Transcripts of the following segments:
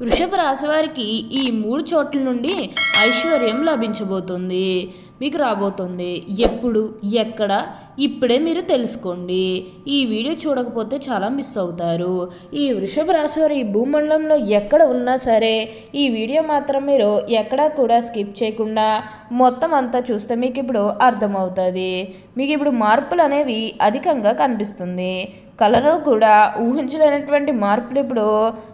వృషభ రాశి వారికి ఈ మూడు చోట్ల నుండి ఐశ్వర్యం లభించబోతుంది. మీకు రాబోతుంది ఎప్పుడు ఎక్కడ ఇప్పుడే మీరు తెలుసుకోండి. ఈ వీడియో చూడకపోతే చాలా మిస్ అవుతారు. ఈ వృషభ రాశి వారు ఈ భూమండలంలో ఎక్కడ ఉన్నా సరే ఈ వీడియో మాత్రం మీరు ఎక్కడా కూడా స్కిప్ చేయకుండా మొత్తం అంతా చూస్తే మీకు ఇప్పుడు అర్థమవుతుంది. మీకు ఇప్పుడు మార్పులు అనేవి అధికంగా కనిపిస్తుంది. కళలో కూడా ఊహించలేనటువంటి మార్పులు ఇప్పుడు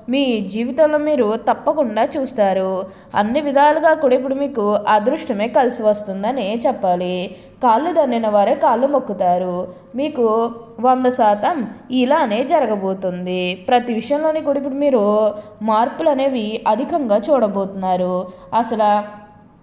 మీ జీవితంలో మీరు తప్పకుండా చూస్తారు. అన్ని విధాలుగా కూడా ఇప్పుడు మీకు అదృష్టమే కలిసి వస్తుందని చెప్పాలి. కాళ్ళు దన్నిన వారే కాళ్ళు మొక్కుతారు. మీకు వంద శాతం ఇలానే జరగబోతుంది. ప్రతి విషయంలోని కూడా ఇప్పుడు మీరు మార్పులు అనేవి అధికంగా చూడబోతున్నారు. అసలు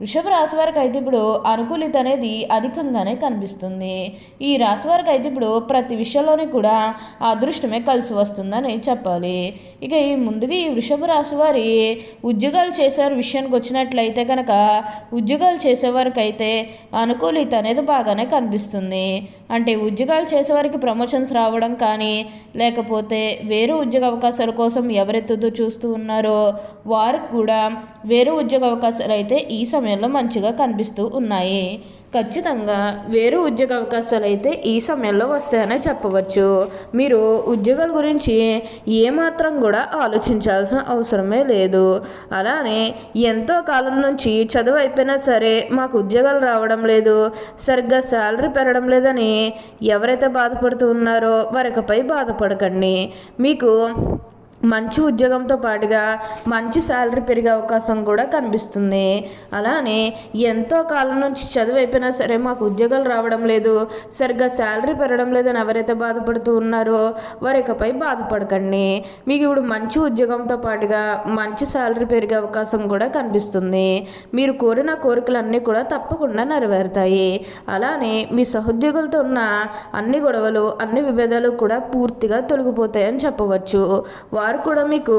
వృషభ రాశి వారికి అయితే ఇప్పుడు అనుకూలిత అనేది అధికంగానే కనిపిస్తుంది. ఈ రాశి వారికి అయితే ఇప్పుడు ప్రతి విషయంలోనే కూడా అదృష్టమే కలిసి వస్తుందని చెప్పాలి. ఇక ఈ ముందుగా ఈ వృషభ రాశి వారి ఉద్యోగాలు చేసేవారి విషయానికి వచ్చినట్లయితే కనుక ఉద్యోగాలు చేసేవారికి అయితే అనుకూలిత అనేది బాగానే కనిపిస్తుంది. అంటే ఉద్యోగాలు చేసేవారికి ప్రమోషన్స్ రావడం కానీ లేకపోతే వేరే ఉద్యోగ అవకాశాల కోసం ఎవరెత్తుతో చూస్తూ ఉన్నారో వారికి కూడా వేరే ఉద్యోగ అవకాశాలు అయితే ఈ సమయంలో మంచిగా కనిపిస్తూ ఉన్నాయి. ఖచ్చితంగా వేరే ఉద్యోగ అవకాశాలు అయితే ఈ సమయంలో వస్తాయనే చెప్పవచ్చు. మీరు ఉద్యోగాల గురించి ఏమాత్రం కూడా ఆలోచించాల్సిన అవసరమే లేదు. అలానే ఎంతో కాలం నుంచి చదువు అయిపోయినా సరే మాకు ఉద్యోగాలు రావడం లేదు. సరిగ్గా శాలరీ పెరగడం లేదని ఎవరైతే బాధపడుతూ ఉన్నారో వారికపై బాధపడకండి. మీకు మంచి ఉద్యోగంతో పాటుగా మంచి శాలరీ పెరిగే అవకాశం కూడా కనిపిస్తుంది. అలానే ఎంతో కాలం నుంచి చదువు అయిపోయినా సరే మాకు ఉద్యోగాలు రావడం లేదు. సరిగ్గా శాలరీ పెరగడం లేదని ఎవరైతే బాధపడుతూ ఉన్నారో వారి ఇకపై బాధపడకండి. మీకు ఇప్పుడు మంచి ఉద్యోగంతో పాటుగా మంచి శాలరీ పెరిగే అవకాశం కూడా కనిపిస్తుంది. మీరు కోరిన కోరికలన్నీ కూడా తప్పకుండా నెరవేరుతాయి. అలానే మీ సహోద్యోగులతో ఉన్న అన్ని గొడవలు అన్ని విభేదాలు కూడా పూర్తిగా తొలగిపోతాయని చెప్పవచ్చు. వారు కూడా మీకు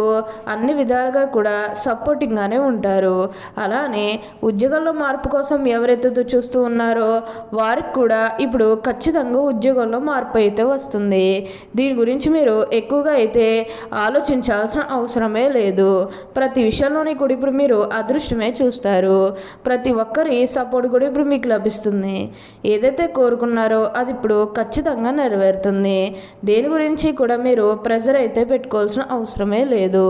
అన్ని విధాలుగా కూడా సపోర్టింగ్గానే ఉంటారు. అలానే ఉద్యోగంలో మార్పు కోసం ఎవరైతే చూస్తూ ఉన్నారో వారికి కూడా ఇప్పుడు ఖచ్చితంగా ఉద్యోగంలో మార్పు అయితే వస్తుంది. దీని గురించి మీరు ఎక్కువగా అయితే ఆలోచించాల్సిన అవసరమే లేదు. ప్రతి విషయంలోని కూడా ఇప్పుడు మీరు అదృష్టమే చూస్తారు. ప్రతి ఒక్కరి సపోర్ట్ కూడా ఇప్పుడు మీకు లభిస్తుంది. ఏదైతే కోరుకున్నారో అది ఇప్పుడు ఖచ్చితంగా నెరవేరుతుంది. దేని గురించి కూడా మీరు ప్రెజర్ అయితే పెట్టుకోవాల్సిన అవసరమే లేదు.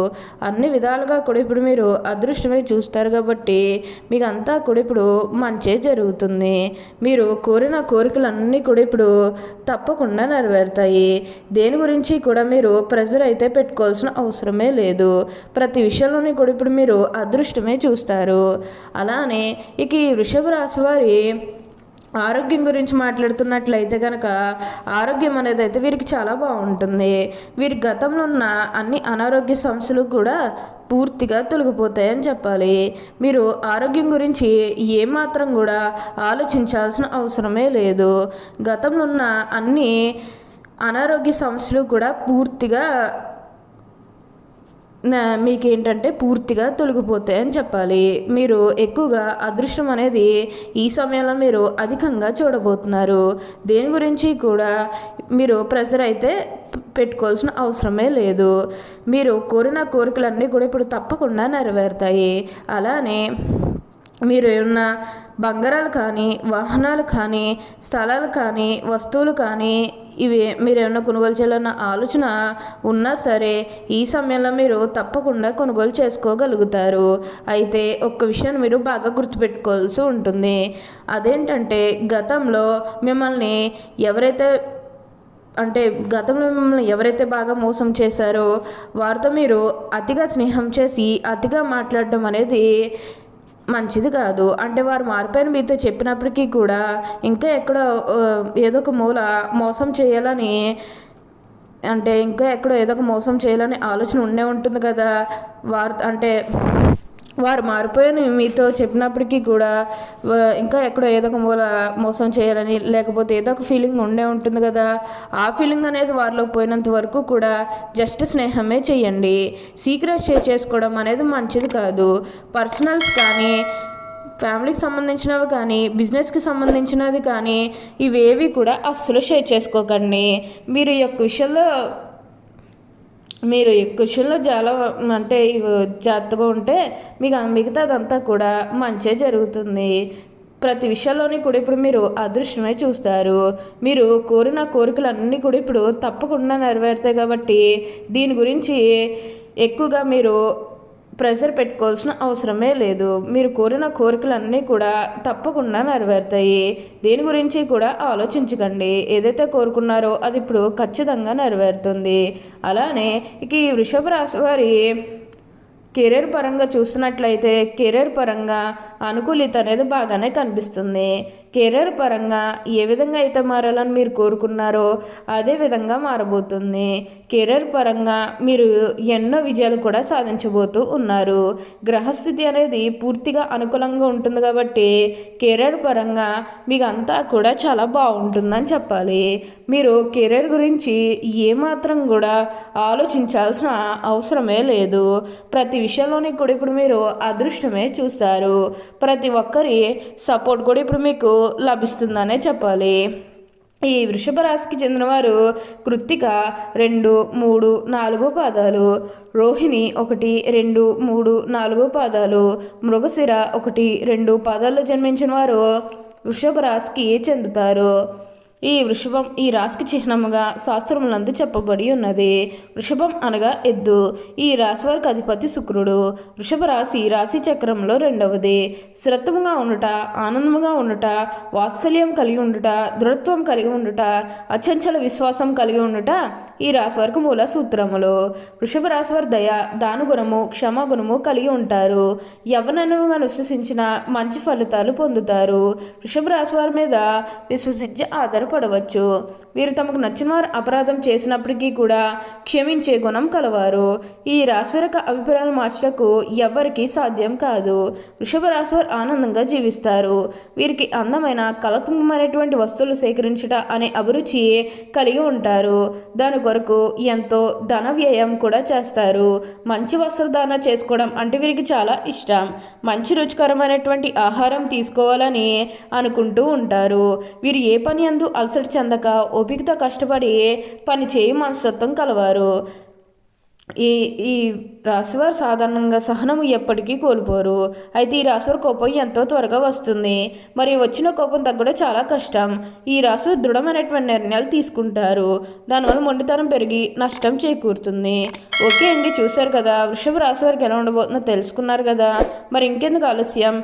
అన్ని విధాలుగా కూడా ఇప్పుడు మీరు అదృష్టమే చూస్తారు కాబట్టి మీకు అంతా కూడా ఇప్పుడు మంచే జరుగుతుంది. మీరు కోరిన కోరికలన్నీ కూడా ఇప్పుడు తప్పకుండా నెరవేరుతాయి. దేని గురించి కూడా మీరు ప్రెజర్ అయితే పెట్టుకోవాల్సిన అవసరమే లేదు. ప్రతి విషయంలోని కూడా ఇప్పుడు మీరు అదృష్టమే చూస్తారు. అలానే ఇక ఈ వృషభ రాశి వారి ఆరోగ్యం గురించి మాట్లాడుతున్నట్లయితే కనుక ఆరోగ్యం అనేది అయితే వీరికి చాలా బాగుంటుంది. వీరి గతంలో ఉన్న అన్ని అనారోగ్య సమస్యలు కూడా పూర్తిగా తొలగిపోతాయని చెప్పాలి. మీరు ఆరోగ్యం గురించి ఏమాత్రం కూడా ఆలోచించాల్సిన అవసరమే లేదు. గతంలో ఉన్న అన్ని అనారోగ్య సమస్యలు కూడా పూర్తిగా మీకు ఏంటంటే పూర్తిగా తొలగిపోతాయి అని చెప్పాలి. మీరు ఎక్కువగా అదృష్టం అనేది ఈ సమయంలో మీరు అధికంగా చూడబోతున్నారు. దేని గురించి కూడా మీరు ప్రెషర్ అయితే పెట్టుకోవాల్సిన అవసరమే లేదు. మీరు కోరిన కోరికలన్నీ కూడా ఇప్పుడు తప్పకుండా నెరవేరుతాయి. అలానే మీరు ఏమన్నా బంగారాలు కానీ వాహనాలు కానీ స్థలాలు కానీ వస్తువులు కానీ ఇవి మీరు ఏమైనా కొనుగోలు చేయాలన్న ఆలోచన ఉన్నా సరే ఈ సమయంలో మీరు తప్పకుండా కొనుగోలు చేసుకోగలుగుతారు. అయితే ఒక్క విషయాన్ని మీరు బాగా గుర్తుపెట్టుకోవాల్సి ఉంటుంది. అదేంటంటే గతంలో మిమ్మల్ని ఎవరైతే అంటే గతంలో మిమ్మల్ని ఎవరైతే బాగా మోసం చేశారో వారితో మీరు అతిగా స్నేహం చేసి అతిగా మాట్లాడడం అనేది మంచిది కాదు. అంటే వారు మారిపోయిన మీతో చెప్పినప్పటికీ కూడా ఇంకా ఎక్కడో ఏదో ఒక మూల మోసం చేయాలని అంటే ఇంకా ఎక్కడో ఏదో ఒక మోసం చేయాలని ఆలోచన ఉండే ఉంటుంది కదా. వారు అంటే వారు మారిపోయాను మీతో చెప్పినప్పటికీ కూడా ఇంకా ఎక్కడో ఏదో ఒక మూల మోసం చేయాలని లేకపోతే ఏదో ఒక ఫీలింగ్ ఉండే ఉంటుంది కదా. ఆ ఫీలింగ్ అనేది వారిలో పోయినంత వరకు కూడా జస్ట్ స్నేహమే చేయండి. సీక్రెట్ షేర్ చేసుకోవడం అనేది మంచిది కాదు. పర్సనల్స్ కానీ ఫ్యామిలీకి సంబంధించినవి కానీ బిజినెస్కి సంబంధించినది కానీ ఇవేవి కూడా అస్సలు షేర్ చేసుకోకండి. మీరు ఈ యొక్క విషయంలో మీరు ఈ క్వశ్చన్లో చాలా అంటే ఇవి జాగ్రత్తగా ఉంటే మీకు మిగతాదంతా కూడా మంచే జరుగుతుంది. ప్రతి విషయంలోని కూడా ఇప్పుడు మీరు అదృష్టమే చూస్తారు. మీరు కోరిన కోరికలన్నీ కూడా ఇప్పుడు తప్పకుండా నెరవేరుతాయి కాబట్టి దీని గురించి ఎక్కువగా మీరు ప్రెషర్ పెట్టుకోవాల్సిన అవసరమే లేదు. మీరు కోరిన కోరికలన్నీ కూడా తప్పకుండా నెరవేరుతాయి. దేని గురించి కూడా ఆలోచించకండి. ఏదైతే కోరుకున్నారో అది ఇప్పుడు ఖచ్చితంగా నెరవేరుతుంది. అలానే ఇక ఈ వృషభ రాశి వారి కెరీర్ పరంగా చూసినట్లయితే కెరీర్ పరంగా అనుకూలిత అనేది బాగానే కనిపిస్తుంది. కెరీర్ పరంగా ఏ విధంగా అయితే మారాలని మీరు కోరుకున్నారో అదే విధంగా మారబోతుంది. కెరీర్ పరంగా మీరు ఎన్నో విజయాలు కూడా సాధించబోతూ ఉన్నారు. గ్రహస్థితి అనేది పూర్తిగా అనుకూలంగా ఉంటుంది కాబట్టి కెరీర్ పరంగా మీకు అంతా కూడా చాలా బాగుంటుందని చెప్పాలి. మీరు కెరీర్ గురించి ఏమాత్రం కూడా ఆలోచించాల్సిన అవసరమే లేదు. ప్రతి విషయంలోని కూడా ఇప్పుడు మీరు అదృష్టమే చూస్తారు. ప్రతి ఒక్కరి సపోర్ట్ కూడా ఇప్పుడు మీకు లభిస్తుందనే చెప్పాలి. ఈ వృషభ రాశికి చెందినవారు కృత్తిక రెండు మూడు నాలుగు పాదాలు రోహిణి ఒకటి రెండు మూడు నాలుగు పాదాలు మృగశిర ఒకటి రెండు పాదాల్లో జన్మించిన వారు వృషభ రాశికి చెందుతారు. ఈ వృషభం ఈ రాశికి చిహ్నముగా శాస్త్రములందు చెప్పబడి ఉన్నది. వృషభం అనగా ఎద్దు. ఈ రాశి వారికి అధిపతి శుక్రుడు. వృషభ రాశి రాశి చక్రంలో రెండవది. స్థిరత్వముగా ఉండుట ఆనందముగా ఉండుట వాత్సల్యం కలిగి ఉండుట దృఢత్వం కలిగి ఉండుట అచంచల విశ్వాసం కలిగి ఉండుట ఈ రాశి వారికి మూల సూత్రములు. వృషభ రాశి వారి దయ దానుగుణము క్షమాగుణము కలిగి ఉంటారు. యవనముగా విశ్వసించిన మంచి ఫలితాలు పొందుతారు. వృషభ రాశి వారి మీద విశ్వసించి బాధపడవచ్చు. వీరు తమకు నచ్చిన వారు అపరాధం చేసినప్పటికీ కూడా క్షమించే గుణం కలవారు. ఈ రాశి అభిప్రాయాలు మార్చటకు ఎవ్వరికీ సాధ్యం కాదు. వృషభ రాశివారు ఆనందంగా జీవిస్తారు. వీరికి అందమైన కళాత్మకమైనటువంటి వస్తువులు సేకరించట అనే అభిరుచి కలిగి ఉంటారు. దాని కొరకు ఎంతో ధన వ్యయం కూడా చేస్తారు. మంచి వస్త్రధారణ చేసుకోవడం అంటే వీరికి చాలా ఇష్టం. మంచి రుచికరమైనటువంటి ఆహారం తీసుకోవాలని అనుకుంటూ ఉంటారు. వీరు ఏ పని అందు అలసట చెందక ఓపికతో కష్టపడి పని చేయి మనస్తత్వం కలవారు. ఈ ఈ రాశివారు సాధారణంగా సహనం ఎప్పటికీ కోల్పోరు. అయితే ఈ రాశివారి కోపం ఎంతో త్వరగా వస్తుంది. మరి వచ్చిన కోపం తగ్గడం చాలా కష్టం. ఈ రాశి దృఢమైనటువంటి నిర్ణయాలు తీసుకుంటారు. దానివల్ల మొండితనం పెరిగి నష్టం చేకూరుతుంది. ఓకే అండి చూశారు కదా. వృషభ రాశి వారికి ఎలా ఉండబోతుందో తెలుసుకున్నారు కదా. మరి ఇంకెందుకు ఆలస్యం?